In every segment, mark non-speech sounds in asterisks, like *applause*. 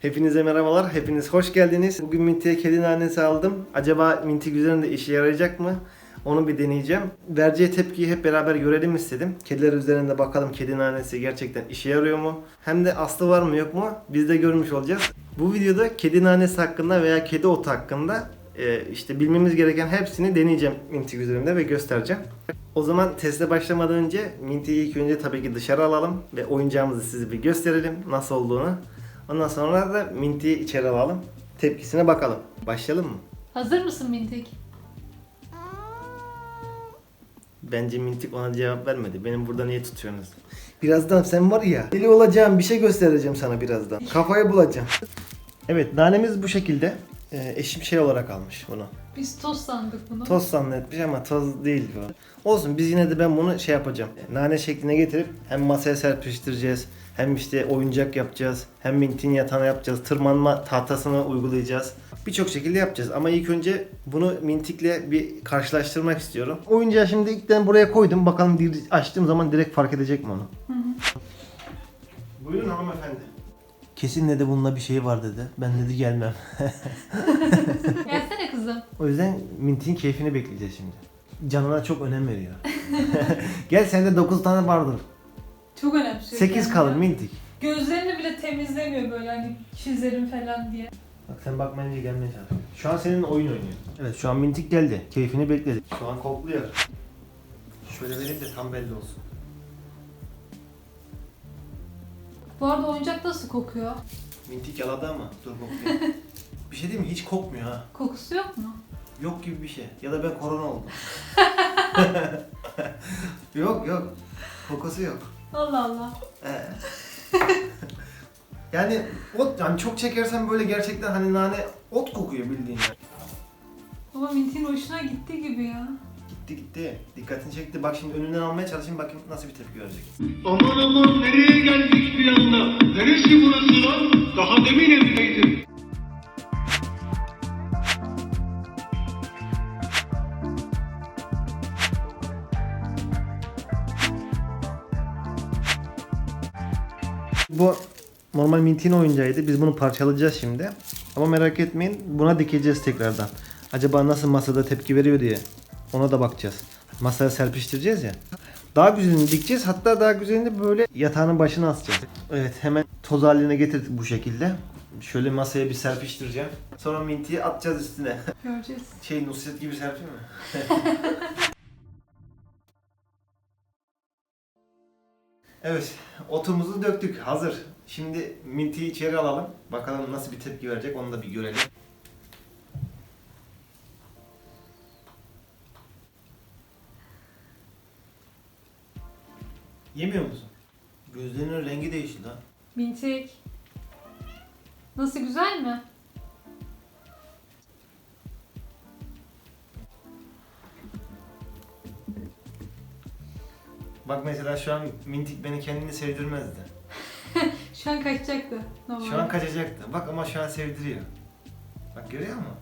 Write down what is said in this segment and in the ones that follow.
Hepinize merhabalar, hepiniz hoş geldiniz. Bugün Minty'ye kedi nanesi aldım. Acaba Minty üzerinde işe yarayacak mı? Onu bir deneyeceğim. Vereceği tepkiyi hep beraber görelim istedim. Kediler üzerinde bakalım kedi nanesi gerçekten işe yarıyor mu? Hem de aslı var mı yok mu? Biz de görmüş olacağız. Bu videoda kedi nanesi hakkında veya kedi otu hakkında e, işte bilmemiz gereken hepsini deneyeceğim Minty üzerinde ve göstereceğim. O zaman teste başlamadan önce Minty'yi ilk önce tabii ki dışarı alalım ve oyuncağımızı size bir gösterelim nasıl olduğunu. Ondan sonra da Minty'yi içeri alalım. Tepkisine bakalım. Başlayalım mı? Hazır mısın Mintik? Bence Mintik ona cevap vermedi. Benim burada niye tutuyorsunuz? Birazdan sen var ya deli olacağım bir şey göstereceğim sana birazdan. Kafayı bulacağım. Evet nanemiz bu şekilde. Ee, eşim şey olarak almış bunu. Biz toz sandık bunu. Toz zannetmiş ama toz değil bu. Olsun biz yine de ben bunu şey yapacağım. Nane şekline getirip hem masaya serpiştireceğiz. Hem işte oyuncak yapacağız. Hem mintin yatağına yapacağız. Tırmanma tahtasını uygulayacağız. Birçok şekilde yapacağız. Ama ilk önce bunu mintikle bir karşılaştırmak istiyorum. Oyuncağı şimdi ilkten buraya koydum. Bakalım açtığım zaman direkt fark edecek mi onu? Buyurun hanımefendi. Kesin dedi bununla bir şey var dedi. Ben dedi gelmem. *laughs* Gelsene O yüzden Minty'nin keyfini bekleyeceğiz şimdi. Canına çok önem veriyor. *laughs* Gel sende 9 tane vardır. Çok önemsiyor. 8 kendini. kalır Mintik. Gözlerini bile temizlemiyor böyle hani çizerim falan diye. Bak sen bakmayınca gelmeye çalışıyor. Şu an senin oyun oynuyor. Evet şu an Mintik geldi. Keyfini bekledi. Şu an kokluyor. Şöyle vereyim de tam belli olsun. Bu arada oyuncak nasıl kokuyor? Mintik yaladı ama dur koklayayım. *laughs* şey değil mi? Hiç kokmuyor ha. Kokusu yok mu? Yok gibi bir şey. Ya da ben korona oldum. *laughs* yok yok. Kokusu yok. Allah Allah. Ee. *laughs* yani ot yani çok çekersen böyle gerçekten hani nane ot kokuyor bildiğin yani. Ama Mintik'in hoşuna gitti gibi ya. Gitti gitti. Dikkatini çekti. Bak şimdi önünden almaya çalışayım bakayım nasıl bir tepki verecek. Aman aman nereye geldik bir anda? Neresi burası lan? Daha demin evdeydim. Bu normal Minty'nin oyuncağıydı. Biz bunu parçalayacağız şimdi. Ama merak etmeyin buna dikeceğiz tekrardan. Acaba nasıl masada tepki veriyor diye. Ona da bakacağız. Masaya serpiştireceğiz ya. Daha güzelini dikeceğiz. Hatta daha güzelini böyle yatağının başına asacağız. Evet hemen toz haline getirdik bu şekilde. Şöyle masaya bir serpiştireceğim. Sonra Minty'yi atacağız üstüne. Göreceğiz. Şey Nusret gibi serpeyim mi? *laughs* evet, otumuzu döktük. Hazır. Şimdi Minty'yi içeri alalım. Bakalım nasıl bir tepki verecek onu da bir görelim. Yemiyor musun? Gözlerinin rengi değişti lan. Mintik. Nasıl güzel mi? Bak mesela şu an Mintik beni kendini sevdirmezdi. *laughs* Şu an kaçacaktı. Normal. Şu an kaçacaktı. Bak ama şu an sevdiriyor. Bak görüyor musun?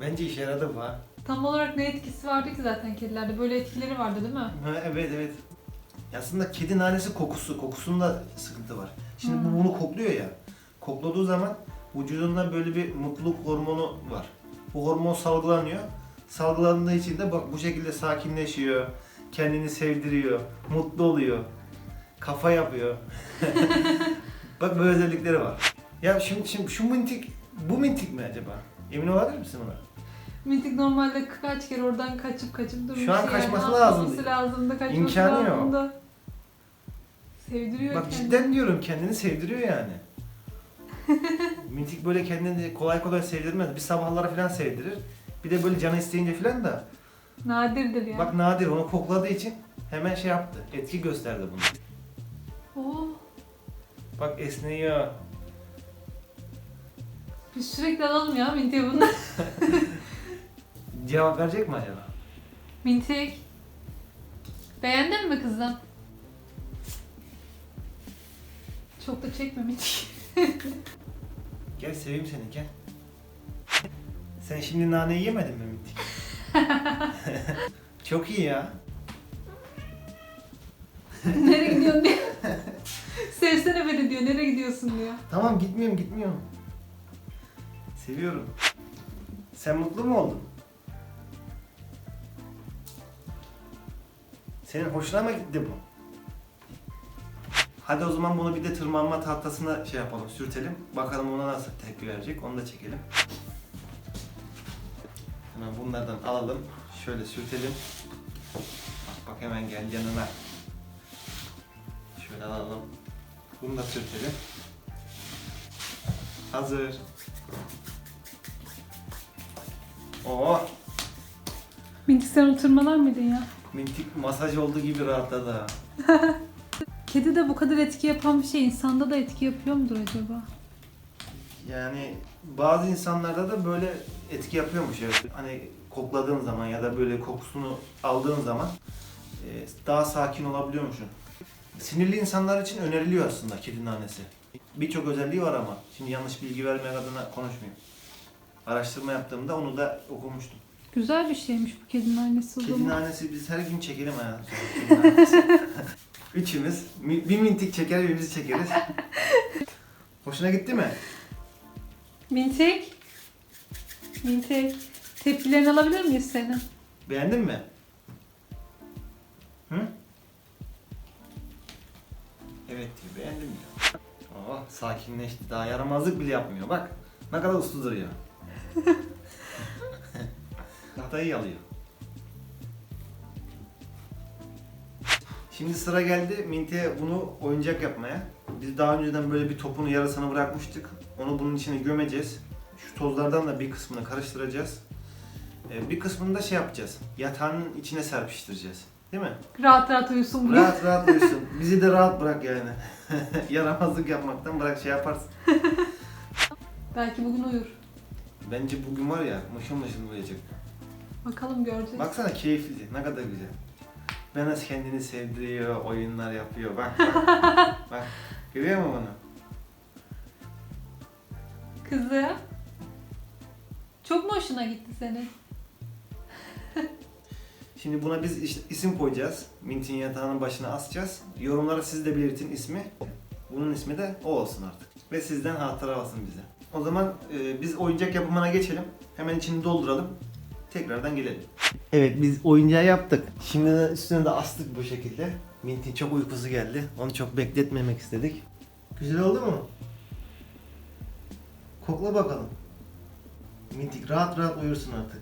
Bence işe yaradı bu ha. Tam olarak ne etkisi vardı ki zaten kedilerde? Böyle etkileri vardı değil mi? Ha, evet evet. Aslında kedi nanesi kokusu. Kokusunda sıkıntı var. Şimdi Hmm. bu bunu kokluyor ya. Kokladığı zaman vücudunda böyle bir mutluluk hormonu var. Bu hormon salgılanıyor. Salgılandığı için de bak bu şekilde sakinleşiyor. Kendini sevdiriyor. Mutlu oluyor. Kafa yapıyor. *laughs* bak böyle özellikleri var. Ya şimdi, şimdi şu mintik bu mintik mi acaba? Emin olabilir misin ona? Mintik normalde kaç kere oradan kaçıp kaçıp durmuş. Şu an yani. kaçması Atlaması lazımdı. lazımdı. Kaçması İmkanı yok. lazımdı. Sevdiriyor Bak kendini. cidden diyorum kendini sevdiriyor yani. *laughs* Mintik böyle kendini kolay kolay sevdirmez. Bir sabahlara falan sevdirir. Bir de böyle canı isteyince falan da. Nadirdir ya. Bak nadir onu kokladığı için hemen şey yaptı. Etki gösterdi bunu. Oo, Bak esniyor. biz sürekli alalım ya Mintik'e bunu. *laughs* Cevap verecek mi acaba? Mintik. Beğendin mi kızım? Çok da çekme Mintik. *laughs* Gel seveyim seni gel. Sen şimdi naneyi yemedin mi Mintik? *laughs* Çok iyi ya. *laughs* Nereye gidiyorsun. Sen sevsene beni diyor. Nereye gidiyorsun diyor. Tamam gitmiyorum gitmiyorum. Seviyorum. Sen mutlu mu oldun? Senin hoşuna mı gitti bu? Hadi o zaman bunu bir de tırmanma tahtasına şey yapalım, sürtelim. Bakalım ona nasıl tepki verecek, onu da çekelim. Hemen bunlardan alalım, şöyle sürtelim. Bak bak hemen gel yanına. Şöyle alalım. Bunu da sürtelim. Hazır. Oo, Mintik sen onu tırmalar mıydın ya? mintik masaj olduğu gibi rahatladı ha. *laughs* Kedi de bu kadar etki yapan bir şey insanda da etki yapıyor mudur acaba? Yani bazı insanlarda da böyle etki yapıyormuş evet. Hani kokladığın zaman ya da böyle kokusunu aldığın zaman e, daha sakin olabiliyormuşsun. Sinirli insanlar için öneriliyor aslında kedi nanesi. Birçok özelliği var ama şimdi yanlış bilgi vermek adına konuşmayayım. Araştırma yaptığımda onu da okumuştum. Güzel bir şeymiş bu kedinin annesi o Kedi zaman. nanesi biz her gün çekelim hayatım. Kedi nanesi. *laughs* Üçümüz mi- bir mintik çeker birbirimizi çekeriz. *laughs* Hoşuna gitti mi? Mintik. Mintik. Tepkilerini alabilir miyiz senin? Beğendin mi? Hı? Evet diyor, beğendim diyor. Oh, sakinleşti. Daha yaramazlık bile yapmıyor. Bak, ne kadar uslu duruyor. *laughs* Tahtayı alıyor. Şimdi sıra geldi Minte'ye bunu oyuncak yapmaya. Biz daha önceden böyle bir topun yarısını bırakmıştık. Onu bunun içine gömeceğiz. Şu tozlardan da bir kısmını karıştıracağız. Ee, bir kısmını da şey yapacağız. Yatağın içine serpiştireceğiz. Değil mi? Rahat rahat uyusun bugün. Rahat rahat uyusun. Bizi de rahat bırak yani. *laughs* Yaramazlık yapmaktan bırak şey yaparsın. *laughs* Belki bugün uyur. Bence bugün var ya mışıl mışıl uyuyacak. Bakalım göreceğiz. Baksana keyifli. Ne kadar güzel. Ben nasıl kendini sevdiriyor, oyunlar yapıyor. Bak bak. *laughs* bak. Görüyor musun onu? Kızı. Çok mu hoşuna gitti senin? Şimdi buna biz isim koyacağız. Mint'in yatağının başına asacağız. Yorumlara siz de belirtin ismi. Bunun ismi de o olsun artık. Ve sizden hatıra olsun bize. O zaman e, biz oyuncak yapımına geçelim. Hemen içini dolduralım. Tekrardan gelelim. Evet biz oyuncağı yaptık. Şimdi de üstüne de astık bu şekilde. Mint'in çok uykusu geldi. Onu çok bekletmemek istedik. Güzel oldu mu? Kokla bakalım. Mintik rahat rahat uyursun artık.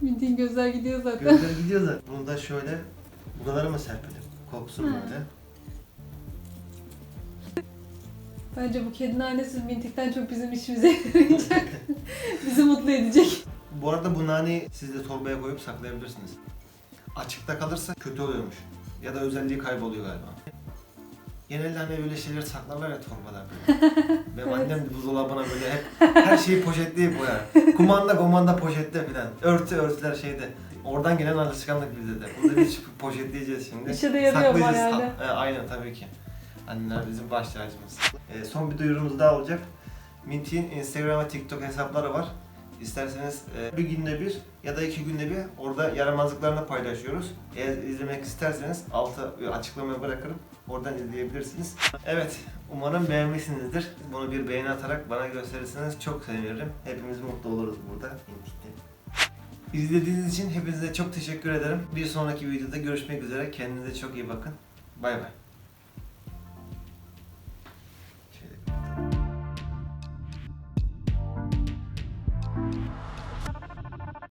Mintik'in gözler gidiyor zaten. Gözler gidiyor zaten. Bunu da şöyle buralara mı serpelim? Koksun Hı. böyle. Bence bu kedinin annesi Mintik'ten çok bizim işimize yarayacak. *laughs* Bizi mutlu edecek. Bu arada bu naneyi siz de torbaya koyup saklayabilirsiniz. Açıkta kalırsa kötü oluyormuş. Ya da özelliği kayboluyor galiba. Genelde hani öyle şeyler saklarlar ya torbalar böyle. *laughs* Annem de buzdolabına böyle hep her şeyi poşetleyip koyar. Kumanda kumanda poşette filan. Örtü örtüler şeyde. Oradan gelen alışkanlık bizde de. Bunu biz poşetleyeceğiz şimdi. İşe de yarıyor ama Saklayacağız. herhalde. Ha, e, aynen tabii ki. Anneler bizim baş tacımız. E, son bir duyurumuz daha olacak. Minty'in Instagram ve TikTok hesapları var. İsterseniz e, bir günde bir ya da iki günde bir orada yaramazlıklarını paylaşıyoruz. Eğer izlemek isterseniz alta e, açıklamaya bırakırım. Oradan izleyebilirsiniz. Evet, umarım beğenmişsinizdir. Bunu bir beğeni atarak bana gösterirseniz çok sevinirim. Hepimiz mutlu oluruz burada. Mintik'te. İzlediğiniz için hepinize çok teşekkür ederim. Bir sonraki videoda görüşmek üzere. Kendinize çok iyi bakın. Bay bay.